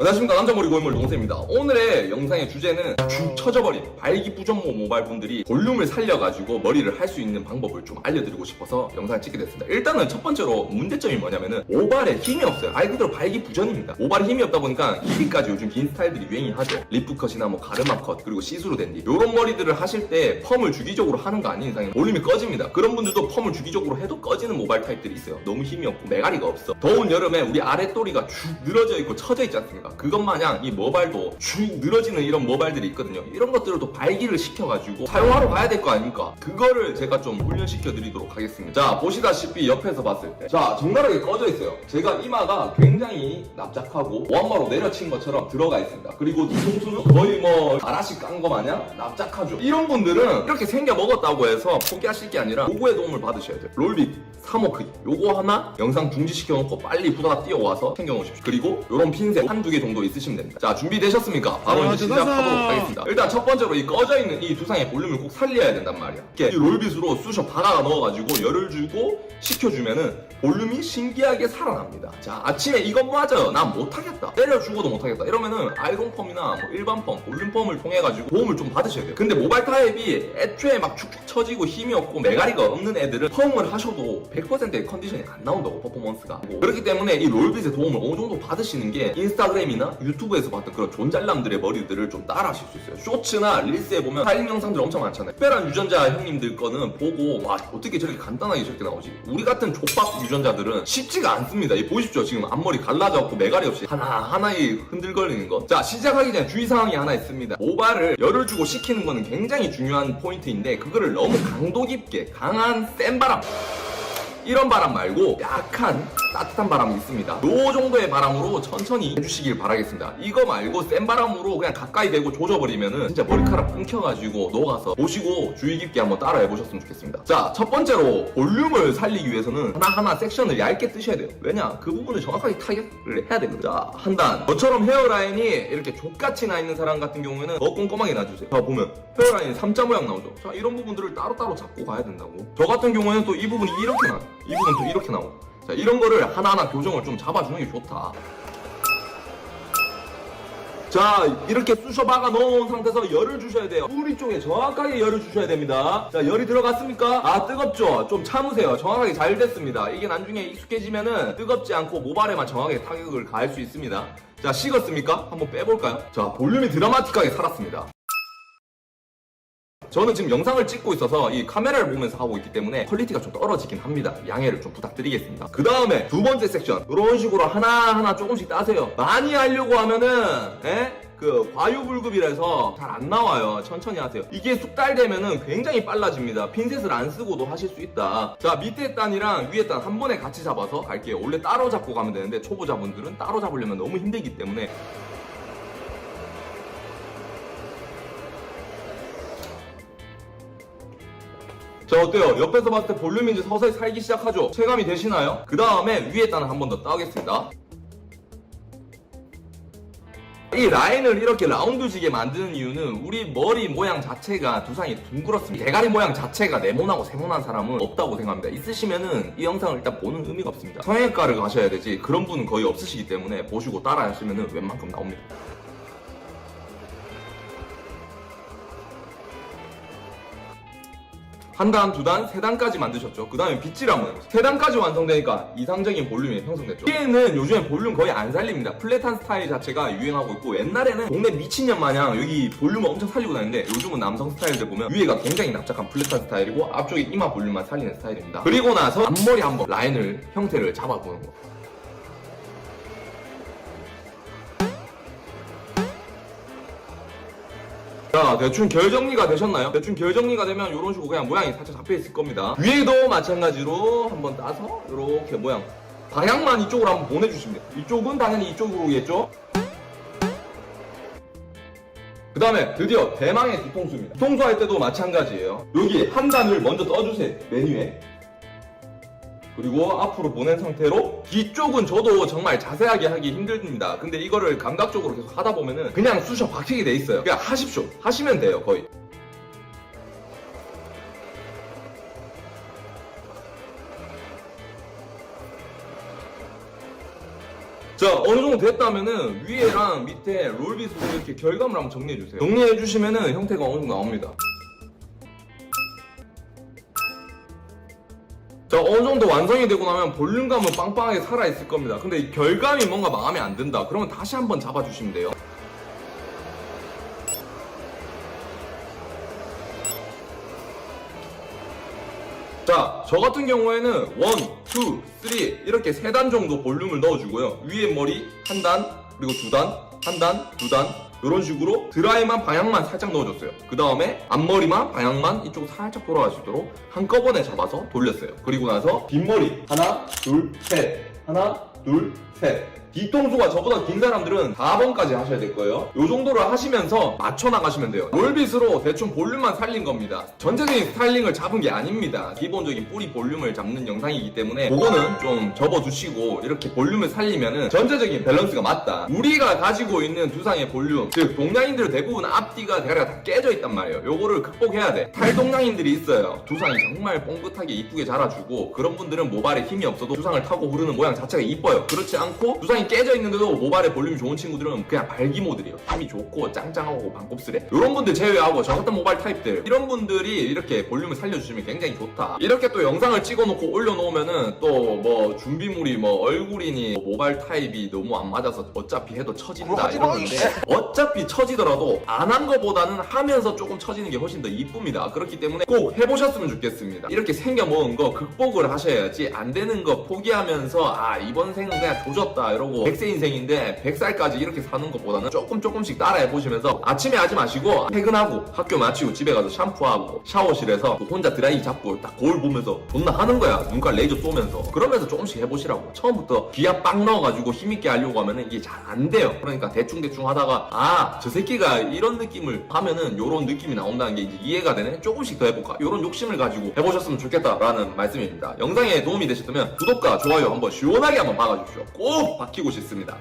안녕하십니까 남자머리 고인물 동세입니다. 오늘의 영상의 주제는 축 처져버린 발기부전모 모발 분들이 볼륨을 살려가지고 머리를 할 수 있는 방법을 좀 알려드리고 싶어서 영상을 찍게 됐습니다. 일단은 첫 번째로 문제점이 뭐냐면은 모발에 힘이 없어요. 말 그대로 발기부전입니다. 모발에 힘이 없다 보니까 길이까지 요즘 긴 스타일들이 유행이 하죠. 리프컷이나 뭐 가르마컷 그리고 시스루 댄디. 요런 머리들을 하실 때 펌을 주기적으로 하는 거 아닌 이상에 볼륨이 꺼집니다. 그런 분들도 펌을 주기적으로 해도 꺼지는 모발 타입들이 있어요. 너무 힘이 없고 메가리가 없어. 더운 여름에 우리 아랫도리가 축 늘어져 있고 처져 있지 않습니까 그것 마냥 이 모발도 축 늘어지는 이런 모발들이 있거든요. 이런 것들을 또 발기를 시켜가지고 사용하러 가야 될 거 아닙니까? 그거를 제가 좀 훈련시켜 드리도록 하겠습니다. 자 보시다시피 옆에서 봤을 때자 적나라하게 꺼져 있어요. 제가 이마가 굉장히 납작하고 오한마로 내려친 것처럼 들어가 있습니다. 그리고 뒤통수는 거의 뭐 가라시 깐 거 마냥 납작하죠. 이런 분들은 이렇게 생겨 먹었다고 해서 포기하실 게 아니라 요거의 도움을 받으셔야 돼요. 롤빅 3호 크기 요거 하나 영상 중지시켜 놓고 빨리 후다닥 뛰어와서 챙겨 놓으십시오. 그리고 요런 핀셋 한두 개 정도 있으시면 됩니다. 자 준비되셨습니까? 바로 아, 이제. 시작하도록 하겠습니다. 일단 첫 번째로 이 꺼져 있는 이 두상의 볼륨을 꼭 살려야 된단 말이야. 이렇게 이 롤빗으로 쑤셔 박아 넣어가지고 열을 주고 식혀주면은 볼륨이 신기하게 살아납니다. 자 아침에 이것 맞아요. 난 못하겠다. 때려 죽어도 못하겠다. 이러면은 아이론 펌이나 뭐 일반 펌 볼륨 펌을 통해 가지고 도움을 좀 받으셔야 돼요. 근데 모발 타입이 애초에 막 축축 처지고 힘이 없고 메가리가 없는 애들은 펌을 하셔도 100%의 컨디션이 안 나온다고 퍼포먼스가. 그렇기 때문에 이 롤빗의 도움을 어느 정도 받으시는 게 인스타그램 이나 유튜브에서 봤던 그런 존잘남들의 머리들을 좀 따라 하실 수 있어요. 쇼츠나 릴스에 보면 타임 영상들 엄청 많잖아요. 특별한 유전자 형님들 거는 보고 와 어떻게 저렇게 간단하게 저렇게 나오지? 우리 같은 족밥 유전자들은 쉽지가 않습니다. 이 보십시오. 지금 앞머리 갈라졌고 메가리 없이 하나하나에 흔들거리는 거 자 시작하기 전에 주의사항이 하나 있습니다. 모발을 열을 주고 식히는 거는 굉장히 중요한 포인트인데 그거를 너무 강도 깊게 강한 센 바람. 이런 바람 말고 약한 따뜻한 바람이 있습니다. 요 정도의 바람으로 천천히 해주시길 바라겠습니다. 이거 말고 센 바람으로 그냥 가까이 대고 조져버리면은 진짜 머리카락 끊겨가지고 녹아서 보시고 주의 깊게 한번 따라 해 보셨으면 좋겠습니다. 자, 첫 번째로 볼륨을 살리기 위해서는 하나하나 섹션을 얇게 뜨셔야 돼요. 왜냐? 그 부분을 정확하게 타겟을 해야 되거든요. 자, 한 단. 저처럼 헤어라인이 이렇게 족같이 나 있는 사람 같은 경우에는 더 꼼꼼하게 놔주세요. 자, 보면 헤어라인 3자 모양 나오죠. 자, 이런 부분들을 따로따로 잡고 가야 된다고. 저 같은 경우에는 또 이 부분이 이렇게 나와요. 이 부분 또 이렇게 나오고. 자, 이런 거를 하나하나 교정을 좀 잡아주는 게 좋다. 자, 이렇게 쑤셔 박아 넣은 상태에서 열을 주셔야 돼요. 뿌리 쪽에 정확하게 열을 주셔야 됩니다. 자, 열이 들어갔습니까? 아, 뜨겁죠? 좀 참으세요. 정확하게 잘 됐습니다. 이게 나중에 익숙해지면은 뜨겁지 않고 모발에만 정확하게 타격을 가할 수 있습니다. 자, 식었습니까? 한번 빼볼까요? 자, 볼륨이 드라마틱하게 살았습니다. 저는 지금 영상을 찍고 있어서 이 카메라를 보면서 하고 있기 때문에 퀄리티가 좀 떨어지긴 합니다. 양해를 좀 부탁드리겠습니다. 그 다음에 두 번째 섹션 이런 식으로 하나하나 조금씩 따세요. 많이 하려고 하면은 에? 그 과유불급이라서 잘 안 나와요. 천천히 하세요. 이게 숙달되면은 굉장히 빨라집니다. 핀셋을 안 쓰고도 하실 수 있다. 자 밑에 단이랑 위에 단 한 번에 같이 잡아서 갈게요. 원래 따로 잡고 가면 되는데 초보자분들은 따로 잡으려면 너무 힘들기 때문에 자 어때요? 옆에서 봤을 때 이제 서서히 살기 시작하죠? 체감이 되시나요? 그 다음에 위에 단을 한 번 더 따겠습니다. 이 라인을 이렇게 라운드지게 만드는 이유는 우리 머리 모양 자체가 두상이 둥그렇습니다. 대가리 모양 자체가 네모나고 세모난 사람은 없다고 생각합니다. 있으시면은 이 영상을 일단 보는 의미가 없습니다. 성형외과를 가셔야 되지 그런 분은 거의 없으시기 때문에 보시고 따라 하시면은 웬만큼 나옵니다. 한 단, 두 단, 세 단까지 만드셨죠. 그 다음에 빗질 한번 해보세요. 세 단까지 완성되니까 이상적인 볼륨이 형성됐죠. 뒤에는 요즘에 볼륨 거의 안 살립니다. 플랫한 스타일 자체가 유행하고 있고 옛날에는 동네 미친년 마냥 여기 볼륨을 엄청 살리고 다니는데 요즘은 남성 스타일들 보면 위에가 굉장히 납작한 플랫한 스타일이고 앞쪽에 이마 볼륨만 살리는 스타일입니다. 그리고 나서 앞머리 한번 라인을 형태를 잡아보는 거. 자, 대충 결 정리가 되셨나요? 대충 결 정리가 되면 이런 식으로 그냥 모양이 살짝 잡혀 있을 겁니다. 위에도 마찬가지로 한번 따서 이렇게 모양 방향만 이쪽으로 한번 돼요. 이쪽은 당연히 이쪽으로겠죠? 그 다음에 드디어 대망의 뒤통수입니다. 뒤통수 할 때도 마찬가지예요. 여기 한 단을 먼저 떠주세요. 메뉴에. 그리고 앞으로 보낸 상태로 뒤쪽은 저도 정말 자세하게 하기 힘듭니다. 근데 이거를 감각적으로 계속 하다 보면은 그냥 쑤셔 박히게 돼 있어요. 그냥 하십시오. 하시면 돼요, 거의. 자 어느 정도 됐다면은 위에랑 밑에 롤빗으로 이렇게 결감을 한번 정리해 주세요 정리해 주시면은 형태가 어느 정도 나옵니다 자 어느 정도 완성이 되고 나면 볼륨감은 빵빵하게 살아 있을 겁니다 근데 이 결감이 뭔가 마음에 안 든다 그러면 다시 한번 잡아주시면 돼요 자, 저 같은 경우에는 원, 투, 쓰리 이렇게 세 단 정도 볼륨을 넣어주고요. 위에 머리 한 단, 그리고 두 단, 한 단, 두 단. 이런 식으로 드라이만 방향만 살짝 넣어줬어요. 그 다음에 앞머리만 방향만 이쪽 살짝 돌아갈 수 있도록 한꺼번에 잡아서 돌렸어요. 그리고 나서 뒷머리 하나, 둘, 셋. 하나, 둘, 셋. 뒤통수가 저보다 긴 사람들은 4번까지 하셔야 될 거예요. 요 정도를 하시면서 맞춰 나가시면 돼요. 롤빗으로 대충 볼륨만 살린 겁니다. 전체적인 스타일링을 잡은 게 아닙니다. 기본적인 뿌리 볼륨을 잡는 영상이기 때문에 그거는 좀 접어주시고 이렇게 볼륨을 살리면은 전체적인 밸런스가 맞다. 우리가 가지고 있는 두상의 볼륨, 즉 동양인들 대부분 앞뒤가 대가리가 다 깨져 있단 말이에요. 요거를 극복해야 돼. 탈동양인들이 있어요. 두상이 정말 뽕긋하게 이쁘게 자라주고 그런 분들은 모발에 힘이 없어도 두상을 타고 흐르는 모양 자체가 이뻐요. 그렇지 않고 두상 이 깨져 있는데도 모발에 볼륨이 좋은 친구들은 그냥 발기 모델이에요. 힘이 좋고 짱짱하고 반곱슬해. 이런 분들 제외하고 저 같은 모발 타입들 이런 분들이 이렇게 볼륨을 살려주시면 굉장히 좋다. 이렇게 또 영상을 찍어놓고 올려놓으면은 또 뭐 준비물이 뭐 얼굴이니 뭐 모발 타입이 너무 안 맞아서 어차피 해도 처진다 이러는데 어차피 처지더라도 안 한 거보다는 하면서 조금 처지는 게 훨씬 더 이쁩니다. 그렇기 때문에 꼭 해보셨으면 좋겠습니다. 이렇게 생겨 먹은 거 극복을 하셔야지 안 되는 거 포기하면서 아 이번 생은 그냥 조졌다 이러 고 100세 인생인데 100살까지 이렇게 사는 것보다는 조금 조금씩 따라해 보시면서 아침에 하지 마시고 퇴근하고 학교 마치고 집에 가서 샴푸하고 샤워실에서 혼자 드라이 잡고 딱 거울 보면서 존나 하는 거야. 눈깔 레이저 쏘면서. 그러면서 조금씩 해보시라고. 처음부터 기압 빡 넣어가지고 힘있게 하려고 하면은 이게 잘 안 돼요. 그러니까 대충대충 하다가 아 저 새끼가 이런 느낌을 하면은 요런 느낌이 나온다는 게 이제 이해가 되네. 조금씩 더 해볼까? 요런 욕심을 가지고 해보셨으면 좋겠다라는 말씀입니다. 영상에 도움이 되셨다면 구독과 좋아요 한번 시원하게 한번 박아주십시오. 꼭 박 히고 싶습니다